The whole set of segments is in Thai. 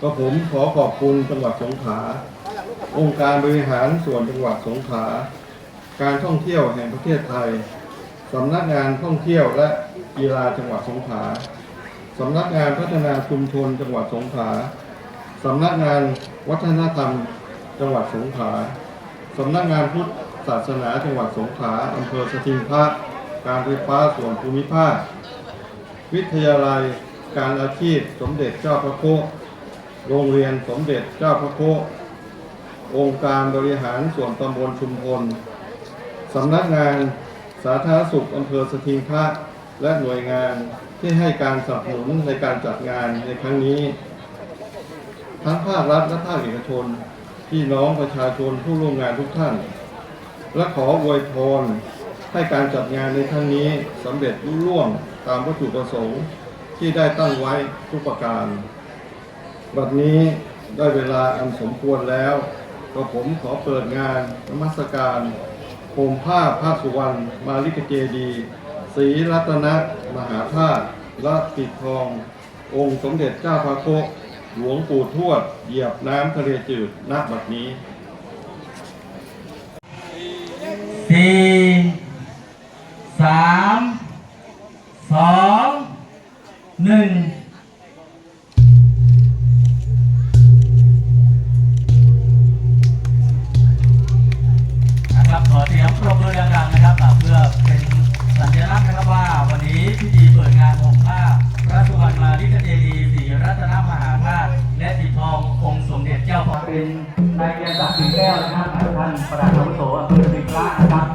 ก็ผมขอขอบคุณจังหวัดสงขลาองค์การบริหารส่วนจังหวัดสงขลาการท่องเที่ยวแห่งประเทศไทยสำนักงานท่องเที่ยวและกีฬาจังหวัดสงขลาสำนักงานพัฒนาชุมชนจังหวัดสงขลาสำนักงานวัฒนธรรมจังหวัดสงขลาสำนักงานพุทธศาสนาจังหวัดสงขลาอำเภอสถิงพระการไฟฟ้าส่วนภูมิภาค วิทยาลัยการอาชีพสมเด็จเจ้าพระโค โรงเรียนสมเด็จเจ้าพระโคองค์การบริหารส่วนตำบลชุมพลสำนักงานสาธารณสุขอำเภอสถิงพระและหน่วยงานที่ให้การสนับสนุนในการจัดงานในครั้งนี้ ทั้งภาครัฐและภาคเอกชนพี่น้องประชาชนผู้ร่วมงานทุกท่าน และขออวยพรให้การจัดงานในครั้งนี้สำเร็จรุ่ร่วงตามวัตถุประสงค์ที่ได้ตั้งไว้ทุกประการ บัดนี้ได้เวลาอันสมควรแล้วก็ผมขอเปิดงานนมัสการโคมผ้าพระสุวรรณมาลิกเจดีย์ศรีรัตนมหาธาตุและปิดทอง องค์สมเด็จเจ้าพระโคหลวงปู่ทวด เหยียบน้ำทะเลจืดณบัดนี้สี่สามสองหนึ่ง เป็นนายเกียรติศักดิ์สิงแก้วนะครับท่านประธานอาวุโสอำเภอสิงห์ละนะครับ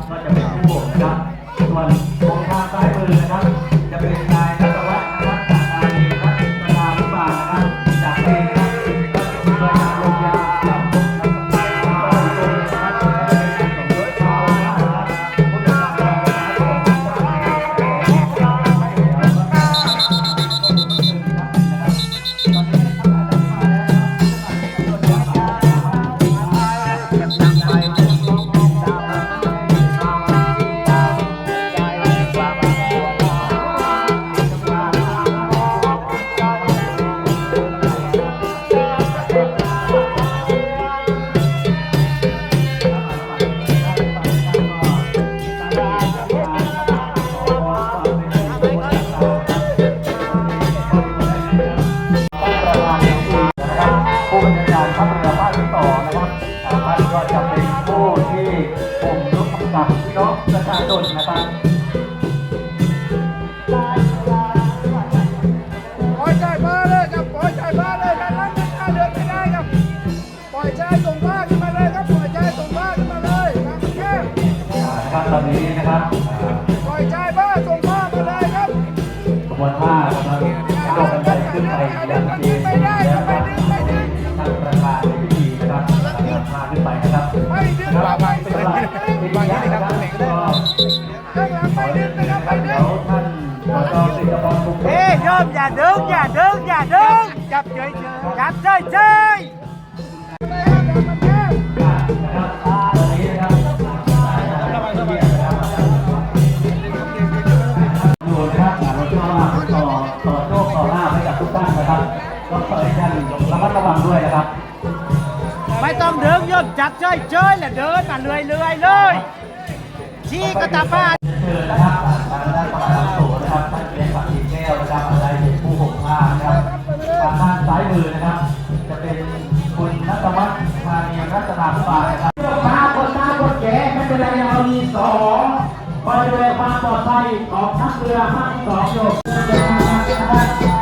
าท่านก็จะเป็นผู้ที่ผมยกกำกับพี่น้องประชาชนนะครับปล่อยใจมาเลยครับปล่อยใจมาเลยครับนั้นถ้าเดินไม่ได้ครับปล่อยใจส่งผ้าขึ้นมาเลยครับปล่อยใจส่งผ้าขึ้นมาเลยครับแค่นะครับตอนนี้นะครับอ่าปล่อยใจผ้าส่งผ้ามาเลยครับขบวนผ้ากำลังโยกกันไปขึ้นไปยังเจดีย์แล้วก็ท่านประธานใน พิธีนะครับกำลังนำผ้าขึ้นไปนะครับไม่ดึงครับไม่สำหรับดึงพิธีนะครับก็ข้างหลังไม่เรีดึยนงนะนะครัรับไม่เดี๋ยวดึงท่านสสสิทธิพรภูมิเฮ้ยโยมอย่าดึงอย่าดึงอย่าดึงจับเฉยๆจับเฉยจับเฉยเฉยนะครับ ดึงโยมจับเฉยๆแล้วเดินมาเรื่อยๆเลยชี้กระตาป้าเชิญนะครับทางด้านประธานโสนะครับท่านเกียรติศักดิ์ศรีแก้วนะครับอะไรเป็นผู้ห่มผ้านะครับทางด้านซ้ายมือนะครับ จะเป็นคุณนัทวัฒน์ธาเนียรัตนาภานะครับพาคนตาคนแก่ไม่เป็นไรเรามีสองคอยดูแลความปลอดภัยของทัพเรือภาคที่สองอยู่